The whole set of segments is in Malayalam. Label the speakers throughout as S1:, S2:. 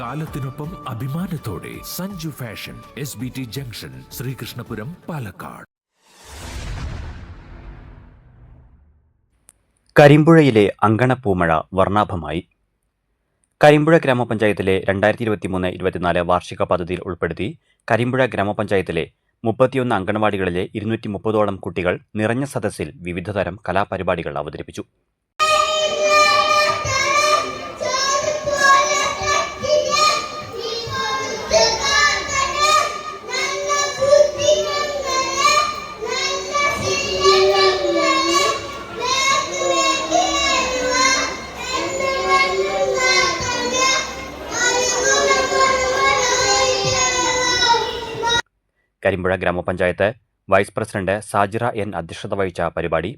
S1: കാലത്തിനൊപ്പം അഭിമാനത്തോടെ Sanju fashion S B T junction Sreekrishnapuram Palakkad.
S2: കരിമ്പുഴയിലെ അങ്കണപ്പൂമഴ വർണാഭമായി. കരിമ്പുഴ ഗ്രാമപഞ്ചായത്തിലെ രണ്ടായിരത്തി ഇരുപത്തിമൂന്ന് ഇരുപത്തിനാല് വാർഷിക പദ്ധതിയിൽ ഉൾപ്പെടുത്തി കരിമ്പുഴ ഗ്രാമപഞ്ചായത്തിലെ മുപ്പത്തിയൊന്ന് അങ്കണവാടികളിലെ ഇരുന്നൂറ്റി മുപ്പതോളം കുട്ടികൾ നിറഞ്ഞ സദസ്സിൽ വിവിധതരം കലാപരിപാടികൾ അവതരിപ്പിച്ചു. കരിമ്പുഴ ഗ്രാമപഞ്ചായത്ത് വൈസ് പ്രസിഡന്റ് സാജിറ എൻ അധ്യക്ഷത വഹിച്ച പരിപാടി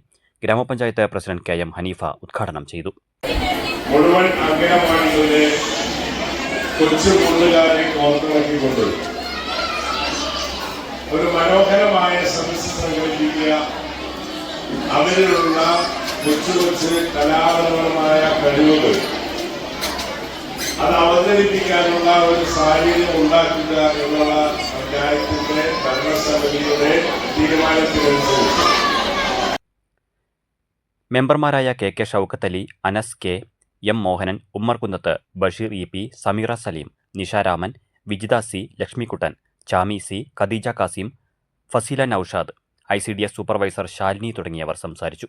S2: ഗ്രാമപഞ്ചായത്ത് പ്രസിഡന്റ് കെ എം ഹനീഫ ഉദ്ഘാടനം ചെയ്തു.
S3: മുഴുവൻ അംഗനവാടികളിലെ കൊച്ചു മുള്ളുകാരെ കോർത്തിറക്കിക്കൊണ്ട് ഒരു മനോഹരമായ സദസ് സംഘടിപ്പിക്കുക. അവരിലുള്ള കൊച്ചു കൊച്ചു കലാപരമായ കഴിവുകൾ അത് അവതരിപ്പിക്കാനുള്ള ഒരു സാഹചര്യം ഉണ്ടാക്കുക എന്നുള്ള
S2: മെമ്പർമാരായ K K Shoukath Ali Anas K M Mohanan Ummerkunnath Basheer E P Sameera Saleem Nisharaman Vijitha C Lakshmikuttan Chami C Khadeeja Kasim Fazeela Noushad I C D S supervisor Shalini തുടങ്ങിയവർ സംസാരിച്ചു.